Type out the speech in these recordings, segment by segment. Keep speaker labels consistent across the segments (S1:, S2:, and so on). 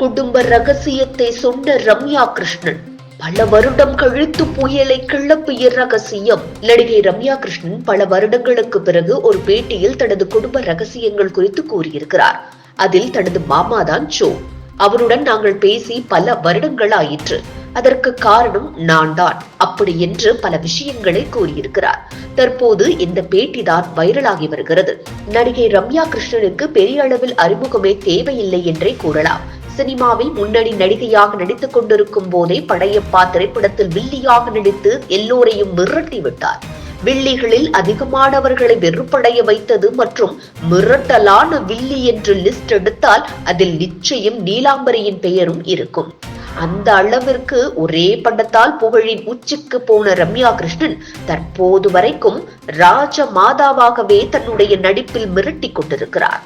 S1: குடும்ப ரகசியத்தை சொன்ன ரம்யா கிருஷ்ணன் பல வருடம் கழித்து புயலை கிளப்பிய ரகசியம். நடிகை ரம்யா கிருஷ்ணன் பல வருடங்களுக்கு பிறகு ஒரு பேட்டியில் தனது குடும்ப ரகசியங்கள் குறித்து கூறியிருக்கிறார். அதில் தனது மாமா தான் சோ அவருடன் நாங்கள் பேசி பல வருடங்கள் ஆயிற்று அதற்கு காரணம் நான் தான் அப்படி என்று பல விஷயங்களை கூறியிருக்கிறார். தற்போது இந்த பேட்டி தான் வைரலாகி வருகிறது. நடிகை ரம்யா கிருஷ்ணனுக்கு பெரிய அளவில் அறிமுகமே தேவையில்லை என்றே கூறலாம். சினிமாவில் முன்னணி நடிகையாக நடித்துக் கொண்டிருக்கும் போதே படையப்பா திரைப்படத்தில் வில்லியாக நடித்து எல்லோரையும் மிரட்டி விட்டார். வில்லிகளில் அதிகமானவர்களை வெறுப்படைய வைத்தது மற்றும் மிரட்டலான வில்லி என்று லிஸ்ட் எடுத்தால் அதில் நிச்சயம் நீலாம்பரியின் பெயரும் இருக்கும். அந்த அளவிற்கு ஒரே படத்தால் புகழின் உச்சிக்கு போன ரம்யா கிருஷ்ணன் தற்போது வரைக்கும் ராஜ மாதாவாகவே தன்னுடைய நடிப்பில் மிரட்டிக் கொண்டிருக்கிறார்.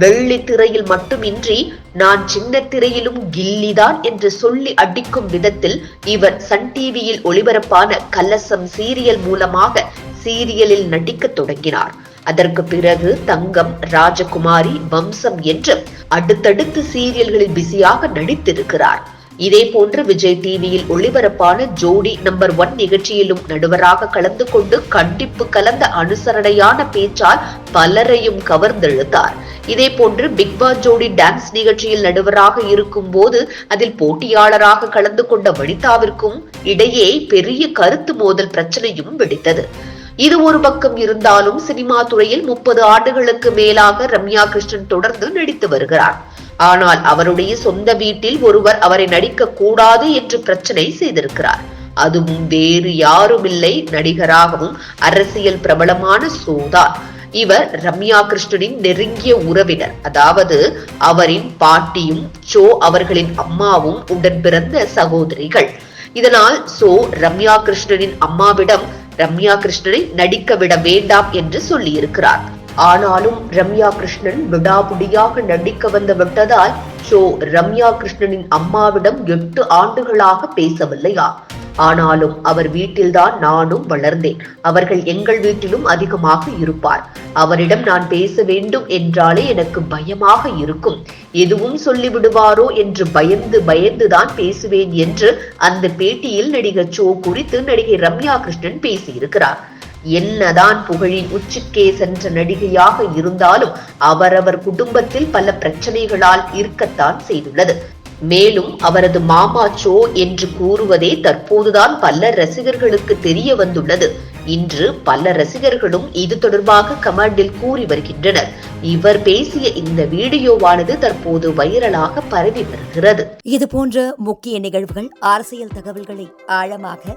S1: வெள்ளி திரையில் மட்டுமின்றி நான் சின்ன திரையிலும் கில்லிதான் என்று சொல்லி அடிக்கும் விதத்தில் இவர் சன் டிவியில் ஒளிபரப்பான கலசம் சீரியல் மூலமாக சீரியலில் நடிக்க தொடங்கினார். அதற்கு பிறகு தங்கம் ராஜகுமாரி வம்சம் என்று அடுத்தடுத்து சீரியல்களில் பிஸியாக நடித்திருக்கிறார். இதே போன்று விஜய் டிவியில் ஒளிபரப்பான ஜோடி நம்பர் ஒன் நிகழ்ச்சியிலும் நடுவராக கலந்து கொண்டு கண்டிப்பு கலந்த அனுசரணையான பேச்சால் பலரையும் கவர்ந்தெழுத்தார். இதே போன்று பிக் பாஸ் ஜோடி டான்ஸ் நிகழ்ச்சியில் நடுவராக இருக்கும் போது அதில் போட்டியாளராக கலந்து கொண்ட வனிதாவிற்கும் இடையே பெரிய கருத்து மோதல் பிரச்சனையும் வெடித்தது. இது ஒரு பக்கம் இருந்தாலும் சினிமா துறையில் முப்பது ஆண்டுகளுக்கு மேலாக ரம்யா கிருஷ்ணன் தொடர்ந்து நடித்து வருகிறார். ஆனால் அவருடைய சொந்த வீட்டில் ஒருவர் அவரை நடிக்க கூடாது என்று பிரச்சனை செய்திருக்கிறார். அதுவும் வேறு யாருமில்லை. நடிகராகவும் அரசியல் பிரபலமான சோதான். இவர் ரம்யா கிருஷ்ணனின் நெருங்கிய உறவினர். அதாவது அவரின் பாட்டியும் சோ அவர்களின் அம்மாவும் உடன் பிறந்த சகோதரிகள். இதனால் சோ ரம்யா கிருஷ்ணனின் அம்மாவிடம் ரம்யா கிருஷ்ணனை நடிக்க விட வேண்டாம் என்று சொல்லியிருக்கிறார். ஆனாலும் ரம்யா கிருஷ்ணன் விடாபுடியாக நடிக்க வந்து விட்டதால் ஷோ ரம்யா கிருஷ்ணனின் அம்மாவிடம் எட்டு ஆண்டுகளாக பேசவில்லையா? ஆனாலும் அவர் வீட்டில்தான் நானும் வளர்ந்தேன். அவர்கள் எங்கள் வீட்டிலும் அதிகமாக இருப்பார். அவரிடம் நான் பேச வேண்டும் என்றாலே எனக்கு பயமாக இருக்கும். எதுவும் சொல்லிவிடுவாரோ என்று பயந்து பயந்துதான் பேசுவேன் என்று அந்த பேட்டியில் நடிகர் சோ குறித்து நடிகை ரம்யா கிருஷ்ணன் பேசியிருக்கிறார். என்னதான் புகழின் உச்சிக்கே சென்ற நடிகையாக இருந்தாலும் அவரவர் குடும்பத்தில் பல பிரச்சனைகளால் இருக்கத்தான் செய்துள்ளது. மேலும் அவரது மாமா சோ என்று கூறுவதே தற்போதுதான் பல ரசிகர்களுக்கு தெரிய வந்துள்ளது. இன்று பல ரசிகர்களும் இது தொடர்பாக கமெண்டில் கூறி வருகின்றனர். இவர் பேசிய இந்த வீடியோவானது தற்போது வைரலாக பரவி வருகிறது.
S2: இது போன்ற முக்கிய நிகழ்வுகள் அரசியல் தகவல்களை ஆழமாக